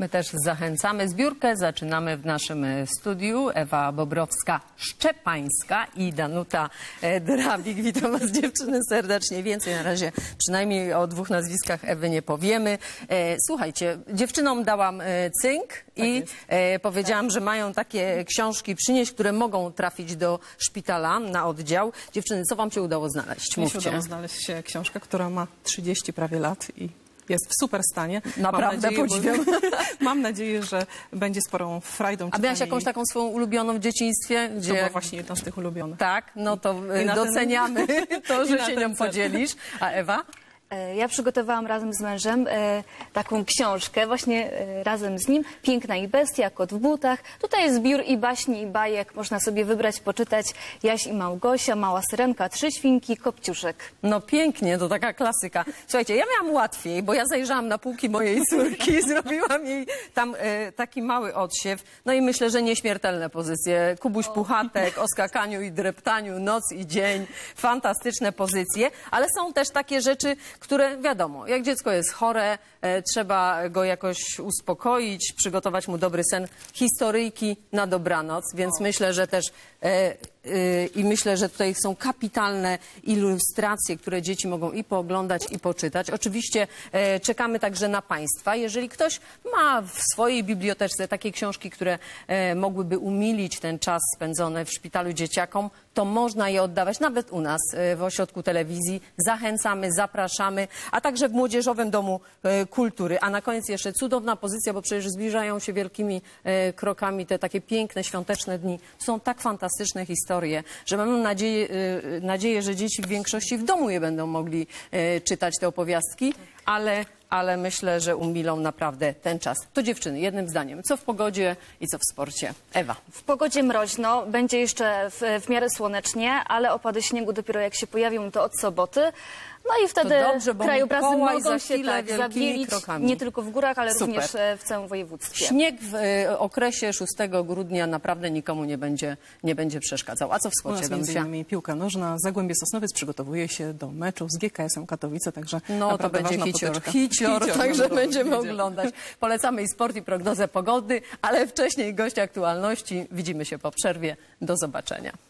My też zachęcamy. Zbiórkę zaczynamy w naszym e, studiu. Ewa Bobrowska-Szczepańska i Danuta e, Drabik. Witam Was dziewczyny serdecznie. Więcej na razie przynajmniej o dwóch nazwiskach Ewy nie powiemy. E, Słuchajcie, dziewczynom dałam cynk i e, powiedziałam, że mają takie książki przynieść, które mogą trafić do szpitala na oddział. Dziewczyny, co Wam się udało znaleźć? Mnie się Mówcie. udało znaleźć się książkę, która ma 30 prawie lat i jest w super stanie. Naprawdę mam nadzieję, podziwiam. Bo, mam nadzieję, że będzie sporą frajdą A miałaś jakąś taką swoją ulubioną w dzieciństwie? To Gdzie była właśnie jedna z tych ulubionych. Tak, no to I y, na ten- doceniamy to, że się nią cel. podzielisz. A Ewa? E, Ja przygotowałam razem z mężem e, taką książkę, właśnie e, razem z nim. Piękna i bestia, kot w butach. Tutaj jest zbiór i baśni, i bajek. Można sobie wybrać, poczytać. Jaś i Małgosia, Mała Syrenka, Trzy Świnki, Kopciuszek. No pięknie, to taka klasyka. Słuchajcie, ja miałam łatwiej, bo ja zajrzałam na półki mojej córki, zrobiłam jej tam e, taki mały odsiew. No i myślę, że nieśmiertelne pozycje. Kubuś Puchatek, o skakaniu i dreptaniu, noc i dzień. Fantastyczne pozycje, ale są też takie rzeczy, które wiadomo, jak dziecko jest chore, e, trzeba go jakoś uspokoić, przygotować mu dobry sen. Historyjki na dobranoc, więc myślę, że też e, i myślę, że tutaj są kapitalne ilustracje, które dzieci mogą i pooglądać, i poczytać. Oczywiście e, czekamy także na Państwa. Jeżeli ktoś ma w swojej bibliotece takie książki, które e, mogłyby umilić ten czas spędzony w szpitalu dzieciakom, to można je oddawać nawet u nas e, w ośrodku telewizji. Zachęcamy, zapraszamy, a także w Młodzieżowym Domu Kultury. A na koniec jeszcze cudowna pozycja, bo przecież zbliżają się wielkimi krokami te takie piękne, świąteczne dni. Są tak fantastyczne historie, że mam nadzieję, e, nadzieję, że dzieci w większości w domu je będą mogli e, czytać te opowiastki, ale, ale myślę, że umilą naprawdę ten czas. To dziewczyny, jednym zdaniem, co w pogodzie i co w sporcie. Ewa. W pogodzie mroźno, będzie jeszcze w, w miarę słonecznie, ale opady śniegu dopiero jak się pojawią, to od soboty. No i wtedy dobrze, bo krajobrazy mogą za się tak zabielić, krokami. nie tylko w górach, ale Super. również e, w całym województwie. Śnieg w e, okresie 6 grudnia naprawdę nikomu nie będzie, nie będzie przeszkadzał. A co w U sporcie, nas między piłka nożna. Zagłębie Sosnowiec przygotowuje się do meczu z GKS-em Katowice, także No to będzie hicior, potyczka. hicior, Hicior, także no, będziemy będzie. oglądać. Polecamy i sport, i prognozę pogody, ale wcześniej gość aktualności. Widzimy się po przerwie. Do zobaczenia.